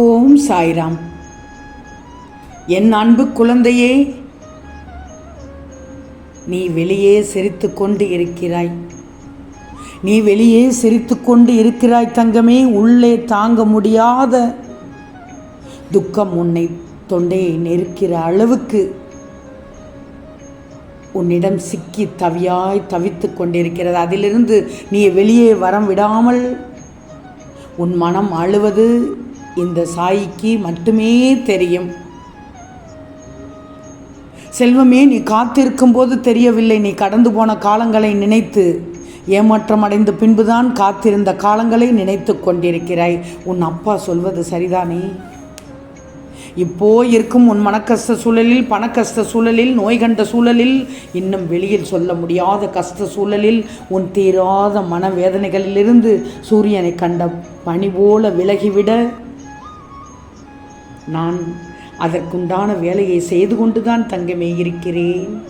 ஓம் சாய்ராம். என் அன்பு குழந்தையே நீ வெளியே சிரித்து கொண்டு இருக்கிறாய். நீ வெளியே சிரித்து கொண்டு இருக்கிறாய் தங்கமே உள்ளே தாங்க முடியாத துக்கம் உன்னை தொண்டையை நெருக்கிற அளவுக்கு. உன்னிடம் சிக்கி தவியாய் தவித்து கொண்டிருக்கிறது. அதிலிருந்து நீ வெளியே வரம் விடாமல் உன் மனம் அழுவது இந்த சாய்க்கு மட்டுமே தெரியும். செல்வமே நீ காத்திருக்கும் போது தெரியவில்லை. நீ கடந்து போன காலங்களை நினைத்து ஏமாற்றம் அடைந்த பின்புதான் காத்திருந்த காலங்களை நினைத்து கொண்டிருக்கிறாய். உன் அப்பா சொல்வது சரிதானே? இப்போ இருக்கும் உன் மனக்கஷ்ட சூழலில் பணக்கஷ்ட சூழலில் நோய் கண்ட சூழலில் இன்னும் வெளியில் சொல்ல முடியாத கஷ்ட சூழலில் உன் தீராத மனவேதனைகளிலிருந்து சூரியனை கண்ட பனி போல விலகிவிட நான் அதற்குண்டான வேலையை செய்து கொண்டுதான் தங்கமே இருக்கிறேன்.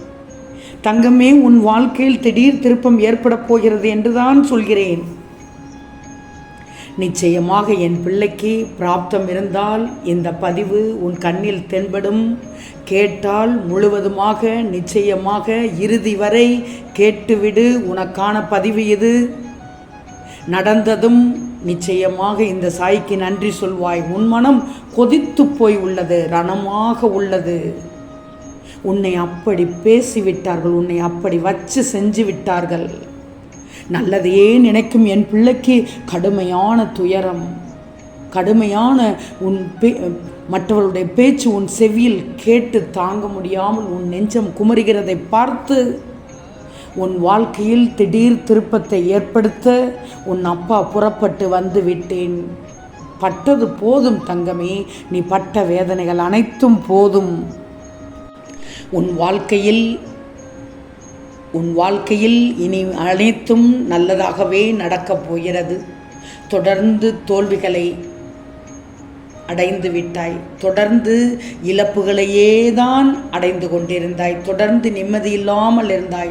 தங்கமே உன் வாழ்க்கையில் திடீர் திருப்பம் ஏற்பட போகிறது என்றுதான் சொல்கிறேன். நிச்சயமாக என் பிள்ளைக்கு பிராப்தம் இருந்தால் இந்த பதிவு உன் கண்ணில் தென்படும். கேட்டால் முழுவதுமாக நிச்சயமாக இறுதி வரை கேட்டுவிடு. உனக்கான பதிவு இது. நடந்ததும் நிச்சயமாக இந்த சாய்க்கு நன்றி சொல்வாய். உன் மனம் கொதித்து போய் உள்ளது ரணமாக உள்ளது. உன்னை அப்படி பேசிவிட்டார்கள் உன்னை அப்படி வச்சு செஞ்சு விட்டார்கள். நல்லதையே நினைக்கும் என் பிள்ளைக்கு கடுமையான துயரம். கடுமையான உன் பே மற்றவர்களுடைய பேச்சு உன் செவியில் கேட்டு தாங்க முடியாமல் உன் நெஞ்சம் குமரிகிறதை பார்த்து உன் வாழ்க்கையில் திடீர் திருப்பத்தை ஏற்படுத்த உன் அப்பா புறப்பட்டு வந்து விட்டேன். பட்டது போதும் தங்கமே நீ பட்ட வேதனைகள் அனைத்தும் போதும். உன் வாழ்க்கையில் உன் வாழ்க்கையில் இனி அனைத்தும் நல்லதாகவே நடக்கப் போகிறது. தொடர்ந்து தோல்விகளை அடைந்து விட்டாய். தொடர்ந்து இழப்புகளையே தான் அடைந்து கொண்டிருந்தாய். தொடர்ந்து நிம்மதி இல்லாமல் இருந்தாய்.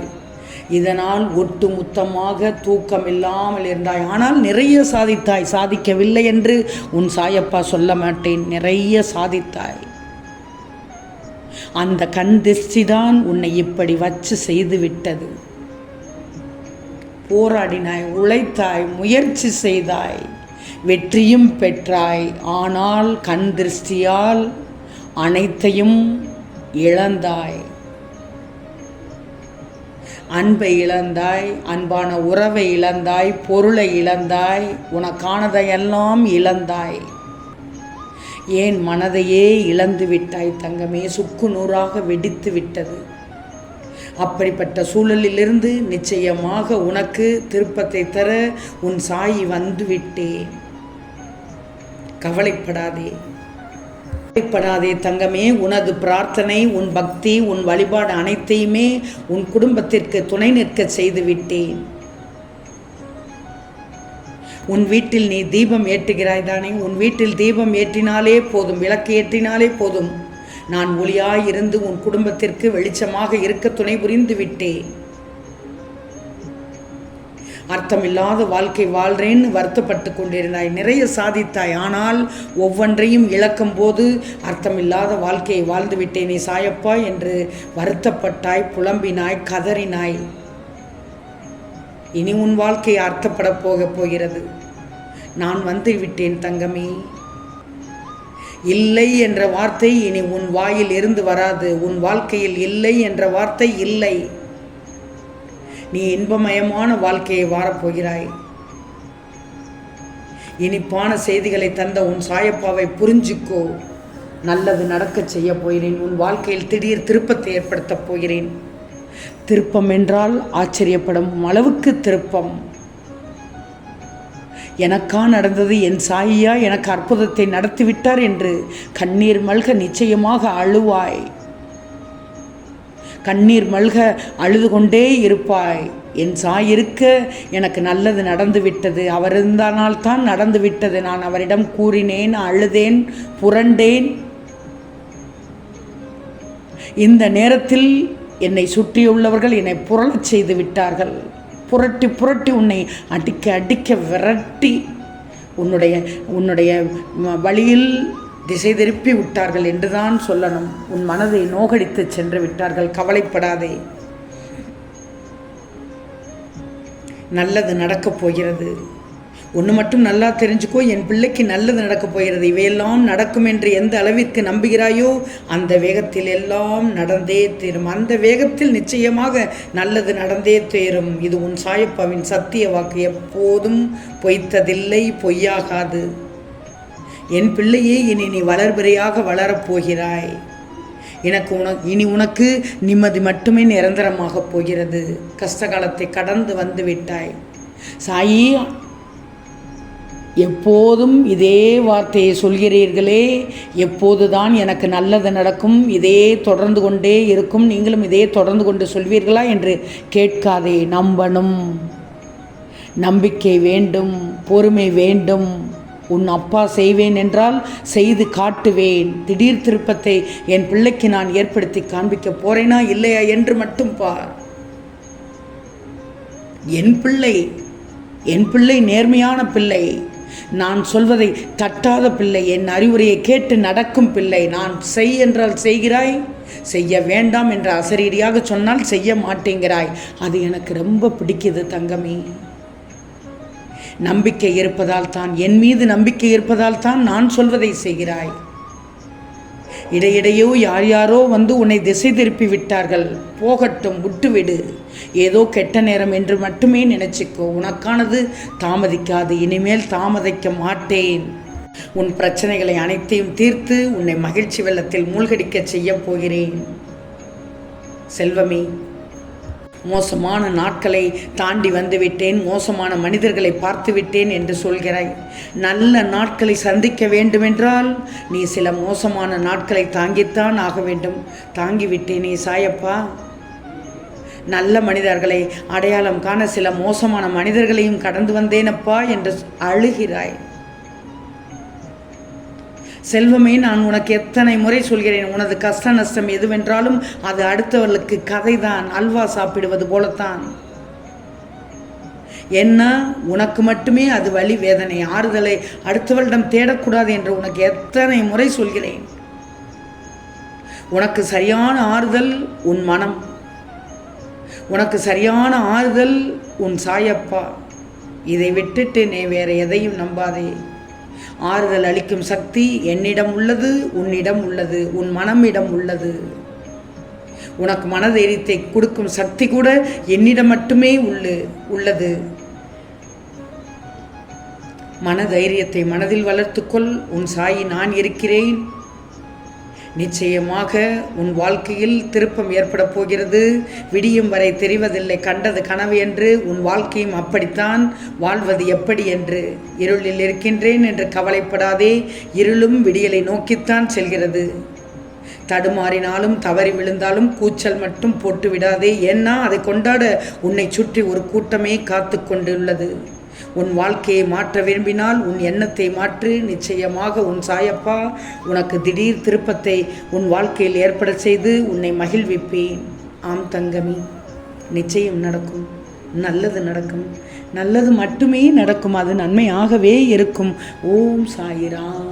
இதனால் ஒட்டு மொத்தமாக தூக்கம் இல்லாமல் இருந்தாய். ஆனால் நிறைய சாதித்தாய். சாதிக்கவில்லை என்று உன் சாயப்பா சொல்ல மாட்டேன். நிறைய சாதித்தாய். அந்த கண் திருஷ்டிதான் உன்னை இப்படி வச்சு செய்து விட்டது. போராடினாய் உழைத்தாய் முயற்சி செய்தாய் வெற்றியும் பெற்றாய். ஆனால் கண் திருஷ்டியால் அனைத்தையும் இழந்தாய். அன்பை இழந்தாய் அன்பான உறவை இழந்தாய் பொருளை இழந்தாய் உனக்கானதையெல்லாம் இழந்தாய். ஏன் மனதையே இழந்து விட்டாய் தங்கமே? சுக்கு நூறாக வெடித்து விட்டது. அப்படிப்பட்ட சூழலிலிருந்து நிச்சயமாக உனக்கு திருப்பத்தை தர உன் சாயி வந்துவிட்டேன் கவலைப்படாதே. கவலைப்படாதே தங்கமே உனது பிரார்த்தனை உன் பக்தி உன் வழிபாடு அனைத்தையுமே உன் குடும்பத்திற்கு துணை நிற்க செய்து விட்டேன் உன் வீட்டில் நீ தீபம் ஏற்றுகிறாய் தானே? உன் வீட்டில் தீபம் ஏற்றினாலே போதும் விளக்கு ஏற்றினாலே போதும். நான் ஒளியாய் இருந்து உன் குடும்பத்திற்கு வெளிச்சமாக இருக்க துணை புரிந்து விட்டேன் அர்த்தமில்லாத வாழ்க்கை வாழ்கிறேன்னு வருத்தப்பட்டு கொண்டிருந்தாய். நிறைய சாதித்தாய். ஆனால் ஒவ்வொன்றையும் இழக்கும் போது அர்த்தமில்லாத வாழ்க்கையை வாழ்ந்து விட்டேனே சாயப்பா என்று வருத்தப்பட்டாய் புலம்பினாய் கதறினாய். இனி உன் வாழ்க்கை அர்த்தப்பட போகப் போகிறது. நான் வந்து விட்டேன் தங்கமே. இல்லை என்ற வார்த்தை இனி உன் வாயில் இருந்து வராது. உன் வாழ்க்கையில் இல்லை என்ற வார்த்தை இல்லை. நீ இன்பமயமான வாழ்க்கையை வாரப்போகிறாய். இனிப்பான செய்திகளை தந்த உன் சாயப்பாவை புரிஞ்சுக்கோ. நல்லது நடக்கச் செய்ய போகிறேன். உன் வாழ்க்கையில் திடீர் திருப்பத்தை ஏற்படுத்தப் போகிறேன். திருப்பம் என்றால் ஆச்சரியப்படும் அளவுக்கு திருப்பம். எனக்கா நடந்தது என் சாயியா? எனக்கு அற்புதத்தை நடத்திவிட்டார் என்று கண்ணீர் மல்க நிச்சயமாக அழுவாய். கண்ணீர் மல்க அழுது கொண்டே இருப்பாய். என் சாய் இருக்க எனக்கு நல்லது நடந்து விட்டது அவர் இருந்தானால் தான் நடந்து விட்டது நான் அவரிடம் கூறினேன் அழுதேன் புரண்டேன். இந்த நேரத்தில் என்னை சுற்றியுள்ளவர்கள் என்னை புரளச் செய்து விட்டார்கள். புரட்டி புரட்டி உன்னை அடிக்க அடிக்க விரட்டி உன்னுடைய உன்னுடைய வழியில் திசை திருப்பி விட்டார்கள் என்றுதான் சொல்லணும். உன் மனதை நோகடித்து சென்று விட்டார்கள். கவலைப்படாதே. நல்லது நடக்கப் போகிறது. ஒன்று மட்டும் நல்லா தெரிஞ்சுக்கோ. என் பிள்ளைக்கு நல்லது நடக்கப் போகிறது. இவையெல்லாம் நடக்கும் என்று எந்த அளவிற்கு நம்புகிறாயோ அந்த வேகத்தில் எல்லாம் நடந்தே தீரும். அந்த வேகத்தில் நிச்சயமாக நல்லது நடந்தே தீரும். இது உன் சாயப்பாவின் சத்திய வாக்கு. எப்போதும் பொய்த்ததில்லை பொய்யாகாது. என் பிள்ளையே இனி நீ வளர்பிறையாக வளரப்போகிறாய் எனக்கு உனக்கு இனி உனக்கு நிம்மதி மட்டுமே நிரந்தரமாக போகிறது. கஷ்டகாலத்தை கடந்து வந்து விட்டாய். சாயி எப்போதும் இதே வார்த்தையை சொல்கிறீர்களே. எப்போதுதான் எனக்கு நல்லது நடக்கும் இதே தொடர்ந்து கொண்டே இருக்கும். நீங்களும் இதே தொடர்ந்து கொண்டு சொல்வீர்களா என்று கேட்காதே நம்பணும். நம்பிக்கை வேண்டும் பொறுமை வேண்டும். உன் அப்பா செய்வேன் என்றால் செய்து காட்டுவேன். திடீர் திருப்பத்தை என் பிள்ளைக்கு நான் ஏற்படுத்தி காண்பிக்க போறேனா இல்லையா என்று மட்டும் பார். என் பிள்ளை என் பிள்ளை நேர்மையான பிள்ளை. நான் சொல்வதை தட்டாத பிள்ளை. என் அறிவுரையை கேட்டு நடக்கும் பிள்ளை. நான் செய் என்றால் செய்கிறாய். செய்ய வேண்டாம் என்று அசரீரியாக சொன்னால் செய்ய மாட்டேங்கிறாய். அது எனக்கு ரொம்ப பிடிக்குது தங்கமே. நம்பிக்கை இருப்பதால் தான் என் மீது நம்பிக்கை இருப்பதால் தான் நான் சொல்வதை செய்கிறாய். இடையிடையோ யார் யாரோ வந்து உன்னை திசை திருப்பி விட்டார்கள். போகட்டும் விட்டுவிடு. ஏதோ கெட்ட நேரம் என்று மட்டுமே நினைச்சுக்கோ. உனக்கானது தாமதிக்காது. இனிமேல் தாமதிக்க மாட்டேன். உன் பிரச்சனைகளை அனைத்தையும் தீர்த்து உன்னை மகிழ்ச்சி வெள்ளத்தில் மூழ்கடிக்க செய்யப் போகிறேன். செல்வமே மோசமான நாட்களை தாண்டி வந்து விட்டேன் மோசமான மனிதர்களை பார்த்து விட்டேன் என்று சொல்கிறாய். நல்ல நாட்களை சந்திக்க வேண்டுமென்றால் நீ சில மோசமான நாட்களை தாங்கித்தான் ஆக வேண்டும். தாங்கிவிட்டேனே சாயப்பா. நல்ல மனிதர்களை அடையாளம் காண சில மோசமான மனிதர்களையும் கடந்து வந்தேனப்பா என்று அழுகிறாய். செல்வமே நான் உனக்கு எத்தனை முறை சொல்கிறேன்? உனது கஷ்ட நஷ்டம் எதுவென்றாலும் அது அடுத்தவர்களுக்கு கதைதான். அல்வா சாப்பிடுவது போலத்தான். என்ன? உனக்கு மட்டுமே அது வழி வேதனை ஆறுதலை அடுத்தவளிடம் தேடக்கூடாது என்று உனக்கு எத்தனை முறை சொல்கிறேன்? உனக்கு சரியான ஆறுதல் உன் மனம். உனக்கு சரியான ஆறுதல் உன் சாயப்பா. இதை விட்டுட்டு நீ வேற எதையும் நம்பாதே. ஆறுதல் அளிக்கும் சக்தி என்னிடம் உள்ளது உன்னிடம் உள்ளது உன் மனமிடம் உள்ளது. உனக்கு மனதைரியத்தை கொடுக்கும் சக்தி கூட என்னிடம் மட்டுமே உள்ளு உள்ளது. மனதைரியத்தை மனதில் வளர்த்துக்கொள். உன் சாயி நான் இருக்கிறேன். நிச்சயமாக உன் வாழ்க்கையில் திருப்பம் ஏற்பட போகிறது. விடியும் வரை தெரிவதில்லை கண்டது கனவு என்று. உன் வாழ்க்கையும் அப்படித்தான் வாழ்வது எப்படி என்று. இருளில் இருக்கின்றேன் என்று கவலைப்படாதே இருளும் விடியலை நோக்கித்தான் செல்கிறது. தடுமாறினாலும் தவறி விழுந்தாலும் கூச்சல் மட்டும் போட்டு விடாதே ஏன்னா அதை கொண்டாட உன்னை சுற்றி ஒரு கூட்டமே காத்து கொண்டுள்ளது. உன் வாழ்க்கையை மாற்ற விரும்பினால் உன் எண்ணத்தை மாற்று. நிச்சயமாக உன் சாயப்பா உனக்கு திடீர் திருப்பத்தை உன் வாழ்க்கையில் ஏற்பட செய்து உன்னை மகிழ்விப்பேன். ஆம் தங்கமி நிச்சயம் நடக்கும். நல்லது நடக்கும். நல்லது மட்டுமே நடக்கும். அது நன்மையாகவே இருக்கும். ஓம் சாயிராம்.